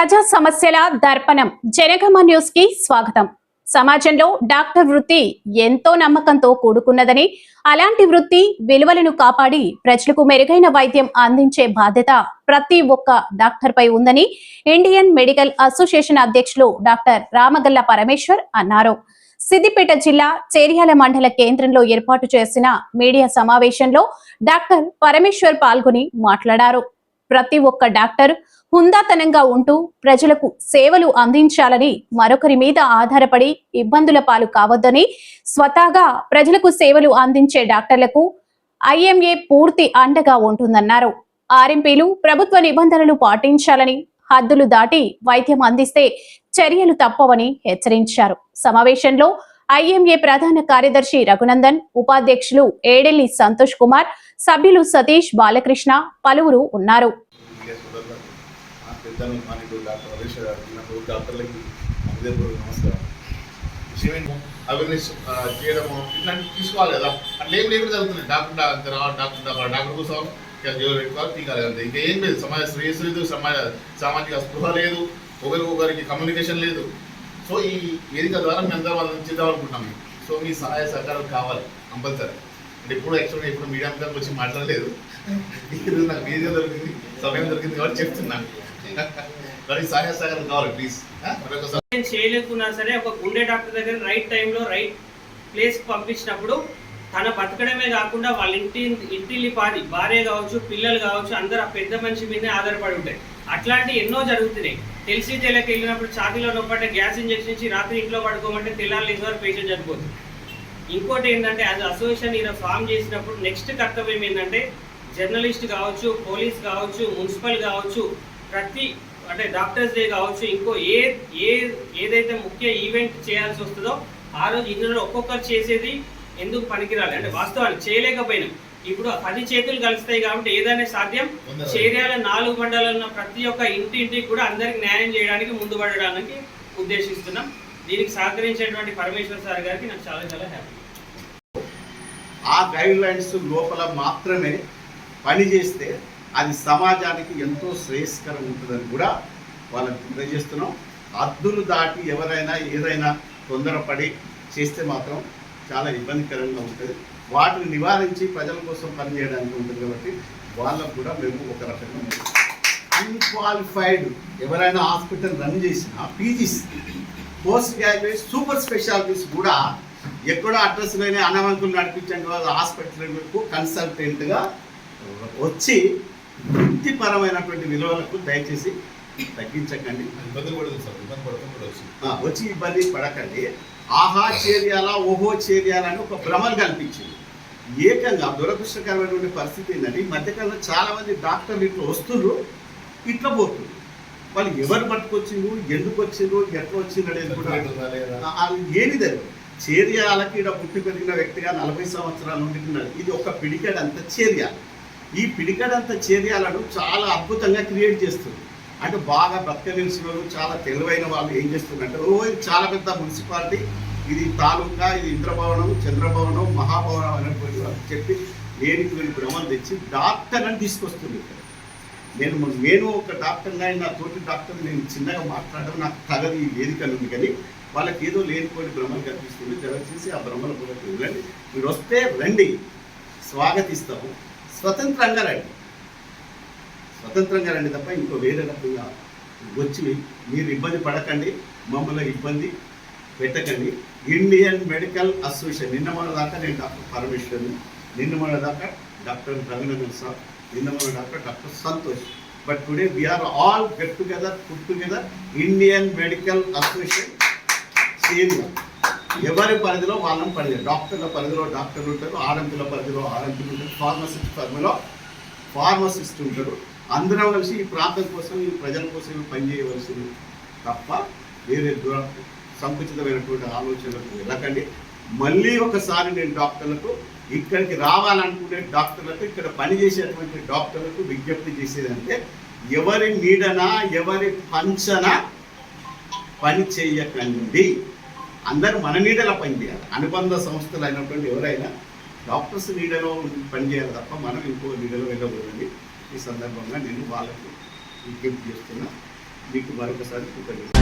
ప్రజా సమస్యల దర్పణం. జనగమ న్యూస్కి స్వాగతం. సమాజంలో డాక్టర్ వృత్తి ఎంతో నమ్మకంతో కూడుకున్నదని అలాంటి వృత్తి విలువలను కాపాడి ప్రజలకు మెరుగైన వైద్యం అందించే బాధ్యత ప్రతి ఒక్క డాక్టర్ పై ఉందని ఇండియన్ మెడికల్ అసోసియేషన్ అధ్యక్షులు డాక్టర్ రామగల్ల పరమేశ్వర్ అన్నారు. సిద్దిపేట జిల్లా చేర్యాల మండల కేంద్రంలో ఏర్పాటు చేసిన మీడియా సమావేశంలో డాక్టర్ పరమేశ్వర్ పాల్గొని మాట్లాడారు. ప్రతి ఒక్క డాక్టర్ హుందాతనంగా ఉంటూ ప్రజలకు సేవలు అందించాలని మరొకరి మీద ఆధారపడి ఇబ్బందుల పాలు కావద్దని స్వతహాగా ప్రజలకు సేవలు అందించే డాక్టర్లకు ఐఎంఏ పూర్తి అండగా ఉంటుందన్నారు. ఆర్ఎంపీలు ప్రభుత్వ నిబంధనలు పాటించాలని హద్దులు దాటి వైద్యం అందిస్తే చర్యలు తప్పవని హెచ్చరించారు. సమావేశంలో ఐఎంఏ ప్రధాన కార్యదర్శి రఘునందన్ ఉపాధ్యక్షులు ఏడెల్లి సంతోష్ కుమార్ సభ్యులు సతీష్ బాలకృష్ణ పలువురు ఉన్నారు. అవేర్నెస్ చేయడము ఇట్లాంటివి తీసుకోవాలి కదా అట్లా ఏం లేకుండా జరుగుతుంది డాక్టర్ కోసం పెట్టుకోవాలి అంతే ఇంకా ఏం లేదు సమాజ శ్రేయస్సు లేదు సమాజ సామాజిక స్పృహ లేదు ఒకరికి ఒకరికి కమ్యూనికేషన్ లేదు. సో ఈ వేదిక ద్వారా మేము అందరం వాళ్ళని చేద్దాం అనుకుంటున్నాం మేము. సో మీ సహాయ సహకారం కావాలి కంపల్సరీ. అంటే ఇప్పుడు యాక్చువల్గా ఇప్పుడు మీడియా మీద వచ్చి మాట్లాడలేదు. ఈరోజు నాకు వేదిక దొరికింది సమయం దొరికింది కాబట్టి చెప్తున్నాను మరి సహాయ సహకారం కావాలి ప్లీజ్ నేను చేయలేకున్నా సరే ఒక గుండె డాక్టర్ దగ్గర రైట్ టైంలో రైట్ ప్లేస్ పంపించినప్పుడు తన బతకడమే కాకుండా వాళ్ళ ఇంటి ఇంటిల్లి పాది భార్య కావచ్చు పిల్లలు కావచ్చు అందరు ఆ పెద్ద మనిషి మీదనే ఆధారపడి ఉంటాయి. అట్లాంటి ఎన్నో జరుగుతున్నాయి. తెలిసి తెలియక వెళ్ళినప్పుడు ఛాతీలో నొప్పంటే గ్యాస్ ఇంజెక్షన్ ఇచ్చి రాత్రి ఇంట్లో పడుకోమంటే తెల్లారి వరకు పేషెంట్ చనిపోతుంది ఇంకోటి ఏంటంటే అది అసోసియేషన్ ఈయన ఫామ్ చేసినప్పుడు నెక్స్ట్ కర్తవ్యం ఏంటంటే జర్నలిస్ట్ కావచ్చు పోలీస్ కావచ్చు మున్సిపల్ కావచ్చు ప్రతి అంటే డాక్టర్స్ డే కావచ్చు ఇంకో ఏ ఏ ఏదైతే ముఖ్య ఈవెంట్ చేయాల్సి వస్తుందో ఆ రోజు ఇందులో ఒక్కొక్కరు చేసేది ఎందుకు పనికిరాలి? అంటే వాస్తవాన్ని చేయలేకపోయినాం. ఇప్పుడు పది చేతులు కలుస్తాయి కాబట్టి ఏదైనా సాధ్యం చేర్యాల నాలుగు మండలాల్లో ఉన్న ప్రతి ఒక్క ఇంటి ఇంటికి కూడా అందరికి న్యాయం చేయడానికి ముందు పడడానికి ఉద్దేశిస్తున్నాం. దీనికి సహకరించేటువంటి పరమేశ్వర్ సార్ గారికి నాకు చాలా చాలా హ్యాపీ ఆ గైడ్ లైన్స్ లోపల మాత్రమే పని చేస్తే అది సమాజానికి ఎంతో శ్రేయస్కరం ఉంటుందని కూడా వాళ్ళకి తెలియజేస్తున్నాం. హద్దులు దాటి ఎవరైనా ఏదైనా తొందరపడి చేస్తే మాత్రం చాలా ఇబ్బందికరంగా ఉంటుంది వాటిని నివారించి ప్రజల కోసం పనిచేయడానికి ఉంటుంది కాబట్టి వాళ్ళకు కూడా మేము ఒక రకంగా అన్క్వాలిఫైడ్ ఎవరైనా హాస్పిటల్ రన్ చేసినా PGs post graduate super specialities కూడా ఎక్కడో అడ్రస్ లేని అనవంకులు నడిపించండి వాళ్ళు హాస్పిటల్కు కన్సల్టెంట్గా వచ్చి వృత్తిపరమైనటువంటి విలువలకు దయచేసి తగ్గించకండి. ఇబ్బందులు పడుతుంది సార్ ఇబ్బంది పడుతుంది వచ్చి ఇబ్బంది పడకండి. ఆహా చేర్యాలా ఓహో చేర్యాలా అని ఒక భ్రమలు కల్పించింది. ఏకంగా దురదృష్టకరమైనటువంటి పరిస్థితి ఏంటంటే ఈ మధ్యకాలంలో చాలా మంది డాక్టర్లు ఇట్లా వస్తున్నారు ఇట్లా పోతున్నారు. వాళ్ళు ఎవరు పట్టుకొచ్చిండ్రు ఎందుకు వచ్చిండ్రు ఎట్లా వచ్చిండ్రు అనేది కూడా ఏది తెలియదు చేర్యాలకి ఇక్కడ పుట్టి పెరిగిన వ్యక్తిగా నలభై సంవత్సరాల నుండి ఉన్నాడు ఇది ఒక పిడికెడంత చేర్యాల. ఈ పిడికెడంత చేర్యాలను చాలా అద్భుతంగా క్రియేట్ చేస్తుంది. అంటే బాగా బతకలిసిన వాళ్ళు చాలా తెలివైన వాళ్ళు ఏం చేస్తున్నారంటే ఓ ఇది చాలా పెద్ద మున్సిపాలిటీ ఇది తాలూకా ఇది ఇంద్రభవనం చంద్రభవనం మహాభవనం అనేటువంటి వాళ్ళు చెప్పి లేనికి వీళ్ళు భ్రమలు తెచ్చి డాక్టర్ అని తీసుకొస్తుంది. ఇక్కడ నేను నేను ఒక డాక్టర్ నా తోటి డాక్టర్ నేను చిన్నగా మాట్లాడడం నాకు తగదు ఈ వేదిక ఉంది కానీ వాళ్ళకి ఏదో లేనిపోయిన భ్రమలు కనిపిస్తుంది దయచేసి ఆ భ్రమల కూడా వెళ్ళండి. మీరు వస్తే రండి. స్వాగతిస్తాము. స్వతంత్రంగా రండి. స్వతంత్రంగా రండి తప్ప ఇంకో వేరే రకంగా వచ్చి మీరు ఇబ్బంది పడకండి మమ్మల్ని ఇబ్బంది పెట్టకండి. ఇండియన్ మెడికల్ అసోసియేషన్ నిన్న మొన్న దాకా నేను డాక్టర్ పరమేశ్వర్ని నిన్న మొన్న దాకా డాక్టర్ రఘునందన్ సార్ నిన్న మొన్న doctor doctor Santosh. But today we're all get together put together Indian medical association senior. ఎవరి పరిధిలో వాళ్ళని పరిధి డాక్టర్ల పరిధిలో డాక్టర్లు ఉంటారు ఆర్ఎంపీల పరిధిలో ఆర్ఎంపీలు ఉంటారు ఫార్మసిస్ట్ పరిధిలో ఫార్మసిస్ట్ ఉంటారు. అందరం కలిసి ఈ ప్రాంతం కోసం ఈ ప్రజల కోసం పనిచేయవలసింది తప్ప వేరే దూర సంకుచితమైనటువంటి ఆలోచనలకు వెళ్ళకండి. మళ్ళీ ఒకసారి నేను డాక్టర్లకు ఇక్కడికి రావాలనుకునే డాక్టర్లకు ఇక్కడ పనిచేసేటువంటి డాక్టర్లకు విజ్ఞప్తి చేసేదంటే ఎవరి నీడన ఎవరి పంచన పని చేయకండి. అందరూ మన నీడలో పనిచేయాలి అనుబంధ సంస్థలు అయినటువంటి ఎవరైనా డాక్టర్స్ నీడలో పనిచేయాలి తప్ప మనం ఇంకో నీడలో వెళ్ళకూడదండి. ఈ సందర్భంగా నేను వాళ్ళకు విజ్ఞప్తి చేస్తున్నా. మీకు మరొకసారి కృతజ్ఞత